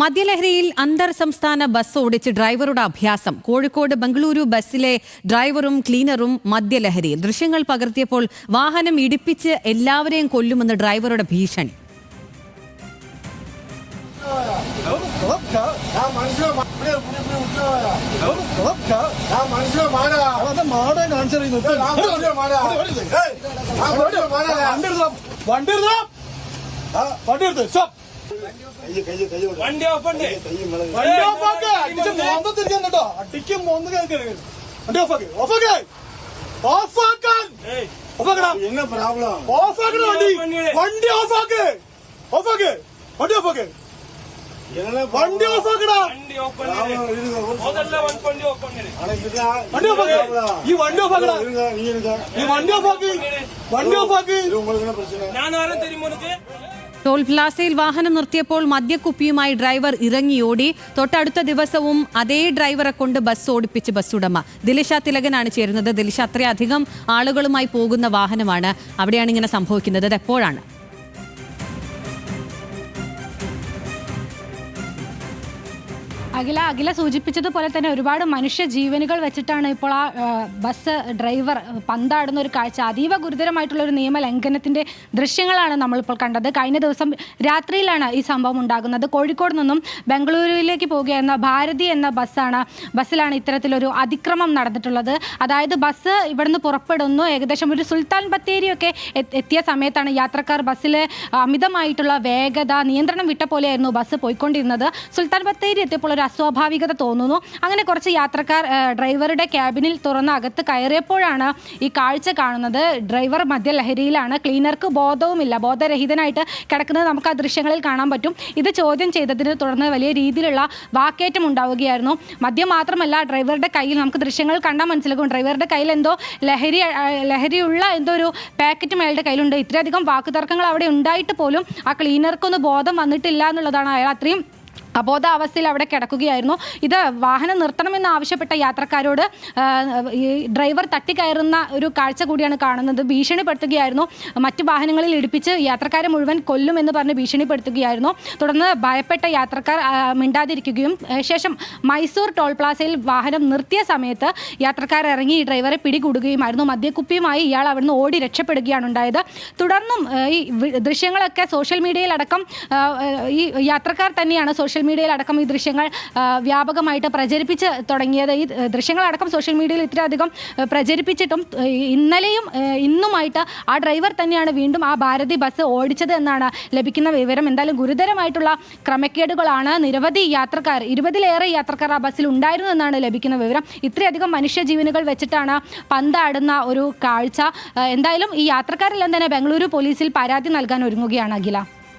മദ്യലഹരിയിൽ അന്തർ സംസ്ഥാന ബസ് ഓടിച്ച് ഡ്രൈവറുടെ അഭ്യാസം. കോഴിക്കോട് ബംഗളൂരു ബസ്സിലെ ഡ്രൈവറും ക്ലീനറും മദ്യലഹരിയിൽ ദൃശ്യങ്ങൾ പകർത്തിയപ്പോൾ വാഹനം ഇടിപ്പിച്ച് എല്ലാവരെയും കൊല്ലുമെന്ന് ഡ്രൈവറുടെ ഭീഷണി. വണ്ടി എടുത്തോ? വണ്ടി ഓഫുണ്ട്. വണ്ടി ഓഫ് ഓഫാക്ക്. അടിച്ച് മോന്ത തിരിക്കാൻ കേട്ടോ. അടിക്കും മോന്ത് കേൾക്കരുത് വണ്ടി ഓഫ് ഓഫാക്ക്. ഓഫ് ഓഫാക്കടാ. എന്നാ പ്രോബ്ലം ഓഫ് ഓഫാക്കണ വണ്ടി. വണ്ടി ഓഫ് ആക്ക് ഓഫ് ആക്ക് വണ്ടി ഓഫ് ഓഫാക്ക്. വണ്ടി ഓഫ് ഈ വണ്ടി ഓഫാക്കടാ. ഈ വണ്ടി ഓഫ് ഓഫാക്ക്. വണ്ടി ഓഫ് ഓഫാക്ക്. ഞാൻ ആരും തരും ടോൾപ്ലാസയിൽ വാഹനം നിർത്തിയപ്പോൾ മദ്യക്കുപ്പിയുമായി ഡ്രൈവർ ഇറങ്ങിയോടി. തൊട്ടടുത്ത ദിവസവും അതേ ഡ്രൈവറെ കൊണ്ട് ബസ് ഓടിപ്പിച്ച് ബസ് ഉടമ. ദിലിഷ തിലകനാണ് ചേരുന്നത്. ദിലിഷ അത്രയധികം ആളുകളുമായി പോകുന്ന വാഹനമാണ്. അവിടെയാണ് ഇങ്ങനെ സംഭവിക്കുന്നത്. അത് എപ്പോഴാണ്? അഖില അഖില സൂചിപ്പിച്ചതുപോലെ തന്നെ ഒരുപാട് മനുഷ്യ ജീവനുകൾ വെച്ചിട്ടാണ് ഇപ്പോൾ ആ ബസ് ഡ്രൈവർ പന്താടുന്ന ഒരു കാഴ്ച. അതീവ ഗുരുതരമായിട്ടുള്ള ഒരു നിയമ ലംഘനത്തിന്റെ ദൃശ്യങ്ങളാണ് നമ്മളിപ്പോൾ കണ്ടത്. കഴിഞ്ഞ ദിവസം രാത്രിയിലാണ് ഈ സംഭവം ഉണ്ടാകുന്നത്. കോഴിക്കോട് നിന്നും ബംഗളൂരുവിലേക്ക് പോകുകയെന്ന ഭാരതി എന്ന ബസ്സാണ് ബസ്സിലാണ് ഇത്തരത്തിലൊരു അതിക്രമം നടന്നിട്ടുള്ളത്. അതായത് ബസ് ഇവിടുന്ന് പുറപ്പെടുന്നു. ഏകദേശം ഒരു സുൽത്താൻ ബത്തേരിയൊക്കെ എത്തിയ സമയത്താണ് യാത്രക്കാർ ബസ്സിൽ അമിതമായിട്ടുള്ള വേഗത നിയന്ത്രണം വിട്ട പോലെയായിരുന്നു ബസ് പോയിക്കൊണ്ടിരുന്നത്. സുൽത്താൻ ബത്തേരി എത്തിയപ്പോൾ ഒരു അസ്വാഭാവികത തോന്നുന്നു. അങ്ങനെ കുറച്ച് യാത്രക്കാർ ഡ്രൈവറുടെ ക്യാബിനിൽ തുറന്ന് അകത്ത് കയറിയപ്പോഴാണ് ഈ കാഴ്ച കാണുന്നത്. ഡ്രൈവർ മദ്യലഹരിയിലാണ് ക്ലീനർക്ക് ബോധവുമില്ല. ബോധരഹിതനായിട്ട് കിടക്കുന്നത് നമുക്ക് ആ ദൃശ്യങ്ങളിൽ കാണാൻ പറ്റും. ഇത് ചോദ്യം ചെയ്തതിനെ തുടർന്ന് വലിയ രീതിയിലുള്ള വാക്കേറ്റം ഉണ്ടാവുകയായിരുന്നു. മദ്യം മാത്രമല്ല ഡ്രൈവറുടെ കയ്യിൽ നമുക്ക് ദൃശ്യങ്ങൾ കണ്ടാൽ മനസ്സിലാക്കും ഡ്രൈവറുടെ കയ്യിൽ എന്തോ ലഹരി ലഹരിയുള്ള എന്തോ ഒരു പാക്കറ്റും അയാളുടെ കയ്യിലുണ്ട്. ഇത്രയധികം വാക്കുതർക്കങ്ങൾ അവിടെ ഉണ്ടായിട്ട് പോലും ആ ക്ലീനർക്കൊന്നും ബോധം വന്നിട്ടില്ല എന്നുള്ളതാണ് അയാൾ അത്രയും അബോധാവസ്ഥയിൽ അവിടെ കിടക്കുകയായിരുന്നു. ഇത് വാഹനം നിർത്തണമെന്ന് ആവശ്യപ്പെട്ട യാത്രക്കാരോട് ഈ ഡ്രൈവർ തട്ടിക്കയറുന്ന ഒരു കാഴ്ച കൂടിയാണ് കാണുന്നത്. ഭീഷണിപ്പെടുത്തുകയായിരുന്നു. മറ്റു വാഹനങ്ങളിൽ ഇടിപ്പിച്ച് യാത്രക്കാരെ മുഴുവൻ കൊല്ലുമെന്ന് പറഞ്ഞ് ഭീഷണിപ്പെടുത്തുകയായിരുന്നു. തുടർന്ന് ഭയപ്പെട്ട യാത്രക്കാർ മിണ്ടാതിരിക്കുകയും ശേഷം മൈസൂർ ടോൾ പ്ലാസയിൽ വാഹനം നിർത്തിയ സമയത്ത് യാത്രക്കാർ ഇറങ്ങി ഈ ഡ്രൈവറെ പിടികൂടുകയുമായിരുന്നു. മദ്യക്കുപ്പിയുമായി ഇയാൾ അവിടുന്ന് ഓടി രക്ഷപ്പെടുകയാണ് ഉണ്ടായത്. തുടർന്നും ഈ ദൃശ്യങ്ങളൊക്കെ സോഷ്യൽ മീഡിയയിലടക്കം ഈ യാത്രക്കാർ തന്നെയാണ് സോഷ്യൽ മീഡിയയിലടക്കം ഈ ദൃശ്യങ്ങൾ വ്യാപകമായിട്ട് പ്രചരിപ്പിച്ച് തുടങ്ങിയത്. ഈ ദൃശ്യങ്ങളടക്കം സോഷ്യൽ മീഡിയയിൽ ഇത്രയധികം പ്രചരിപ്പിച്ചിട്ടും ഇന്നലെയും ഇന്നുമായിട്ട് ആ ഡ്രൈവർ തന്നെയാണ് വീണ്ടും ആ ഭാരതി ബസ് ഓടിച്ചത് എന്നാണ് ലഭിക്കുന്ന വിവരം. എന്തായാലും ഗുരുതരമായിട്ടുള്ള ക്രമക്കേടുകളാണ് നിരവധി യാത്രക്കാർ ഇരുപതിലേറെ യാത്രക്കാർ ആ ബസ്സിൽ ഉണ്ടായിരുന്നു എന്നാണ് ലഭിക്കുന്ന വിവരം. ഇത്രയധികം മനുഷ്യജീവനുകൾ വെച്ചിട്ടാണ് പന്താടുന്ന ഒരു കാഴ്ച. എന്തായാലും ഈ യാത്രക്കാരെല്ലാം തന്നെ ബംഗളൂരു പോലീസിൽ പരാതി നൽകാൻ ഒരുങ്ങുകയാണ് അഖില.